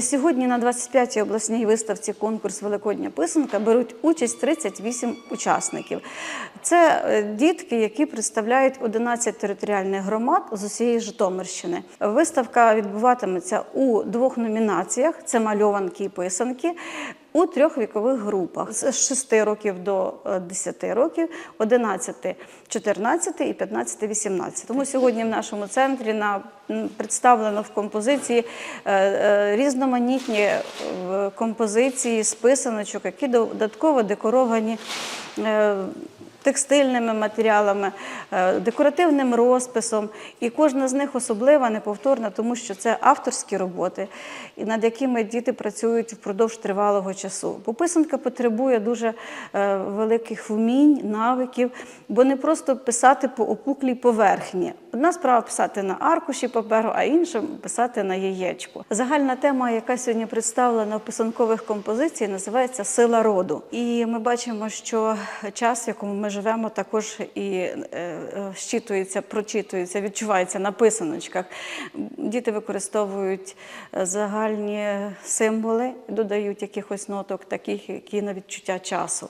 Сьогодні на 25-й обласній виставці конкурс Великодня писанка беруть участь 38 учасників. Це е, дітки, які представляють 11 територіальних громад з усієї Житомирщини. Виставка відбуватиметься у двох номінаціях: це мальованки і писанки. У трьох вікових групах з 6 років до е, 10 років, 11, 14 і 15, 18. Тому сьогодні в нашому центрі на представлено в композиції е, е, різноманітні е, композиції з писаночок, які додатково декоровані. Текстильними матеріалами, е, декоративним розписом, і кожна з них особлива, неповторна, тому що це авторські роботи, над якими діти працюють впродовж тривалого часу. Бо писанка потребує дуже е, великих вмінь, навиків, бо не просто писати по опуклій поверхні. Одна справа писати на аркуші паперу, а інша писати на яєчку. Загальна тема, яка сьогодні представлена в писанкових композицій, називається Сила роду. І ми бачимо, що час, в якому ми живемо, також і е, щитується, прочитується, відчувається на писаночках. Діти використовують е, загальні символи, додають якихось ноток, таких, які на відчуття часу.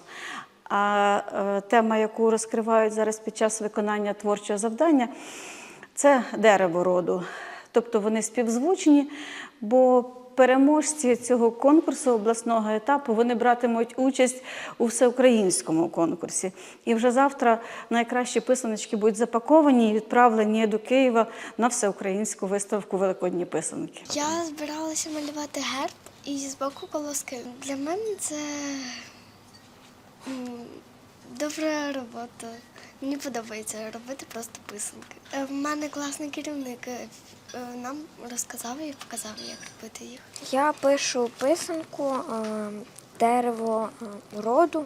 А е, тема, яку розкривають зараз під час виконання творчого завдання, це дерево роду. Тобто вони співзвучні, бо переможці цього конкурсу обласного етапу вони братимуть участь у всеукраїнському конкурсі. І вже завтра найкращі писаночки будуть запаковані і відправлені до Києва на всеукраїнську виставку Великодні писанки. Я збиралася малювати герб і з боку колоски. Для мене це добра робота. Мені подобається робити просто писанки. Е, В мене класний керівник. е, е, Нам розказав і показав, як робити їх. Я пишу писанку, е, дерево е, роду,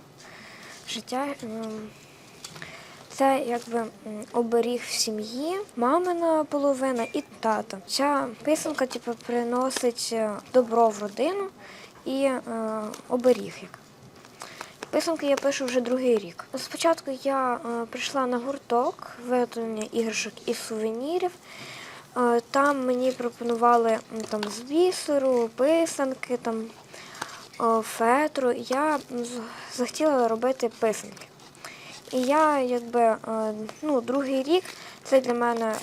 життя. е, Це якби оберіг в сім'ї, мамина половина і тата. Ця писанка типу, приносить е, добро в родину і е, оберіг. Писанки я пишу вже другий рік. Спочатку я е, прийшла на гурток виготовлення іграшок і сувенірів. Е, Там мені пропонували там, з бісеру, писанки, там, е, фетру. Я захотіла робити писанки. І я якби ну, другий рік це для мене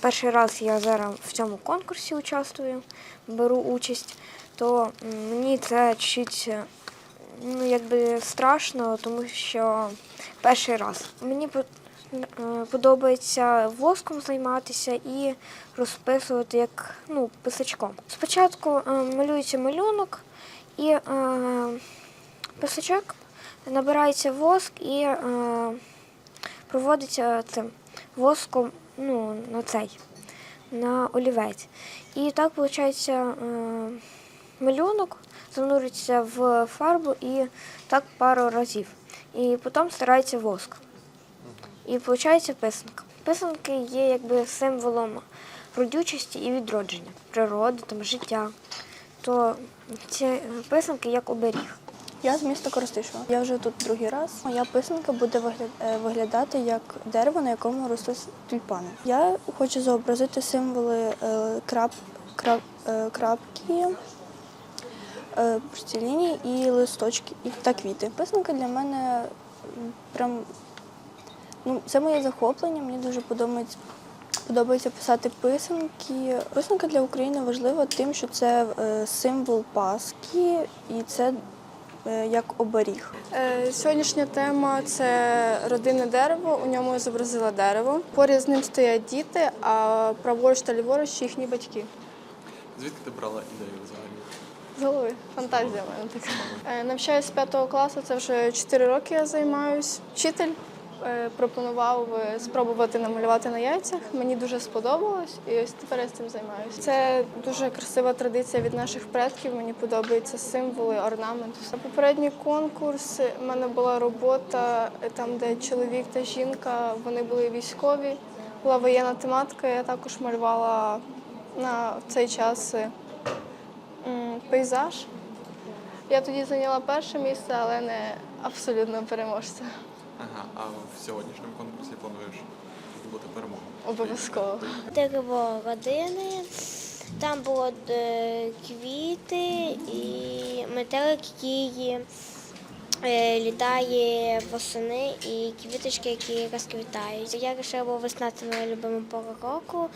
перший раз я зараз в цьому конкурсі участвую, беру участь, то мені це чуть ну, якби страшно, тому що перший раз. Мені е, подобається воском займатися і розписувати як ну, писачком. Спочатку е, малюється малюнок і е, писачок набирається воск і е, проводиться цим воском ну, на цей, на олівець. І так виходить е, малюнок занурюється в фарбу і так пару разів. І потім старається воск. І виходить писанка. Писанки є якби символом родючості і відродження, природи, там, життя. То ці писанки як оберіг. Я з міста Коростишева. Я вже тут другий раз. Моя писанка буде е, виглядати як дерево, на якому ростуть тюльпани. Я хочу зобразити символи е, крап, крап, е, крапки, е, прості лінії і листочки і та квіти. Писанка для мене прям ну, це моє захоплення. Мені дуже подобається. Подобається писати писанки. Писанка для України важлива тим, що це е, символ Пасхи і це е, як оберіг. Сьогоднішня тема це родинне дерево. У ньому я зобразила дерево. Поряд з ним стоять діти, а праворуч та ліворуч їхні батьки. Звідки ти брала ідею взагалі? З голови. Фантазія в мене така. Е, Навчаюсь з п'ятого класу, це вже 4 роки я займаюсь. Вчитель е, пропонував е, спробувати намалювати на яйцях. Мені дуже сподобалось, і ось тепер я з цим займаюся. Це дуже красива традиція від наших предків. Мені подобаються символи, орнамент. Попередній конкурс у мене була робота там, де чоловік та жінка вони були військові. Була воєнна тематика. Я також малювала на цей час пейзаж. Я тоді зайняла перше місце, але не абсолютно переможця. Ага, а в сьогоднішньому конкурсі плануєш здобути перемогу? Обов'язково. Дерево родини, Там було е, квіти і метелик, який е, літає восени, і квіточки, які розквітають. Я вирішила, бо весна це моя любима пора року,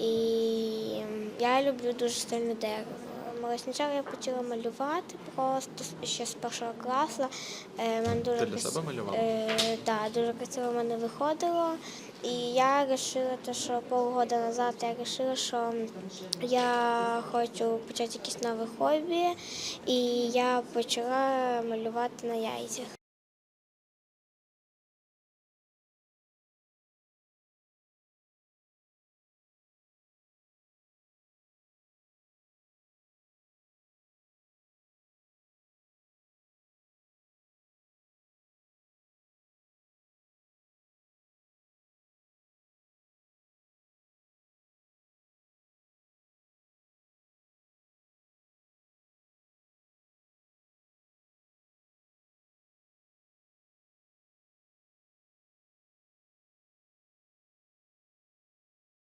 і я люблю дуже сильно дерево. Але Спочатку я почала малювати просто ще з першого класу. Е, мене дуже Ти для крас- себе малювала? Е, так, дуже красиво в мене виходило. І я вирішила, що полгода назад я вирішила, що я хочу почати якісь нове хобі, і я почала малювати на яйцях.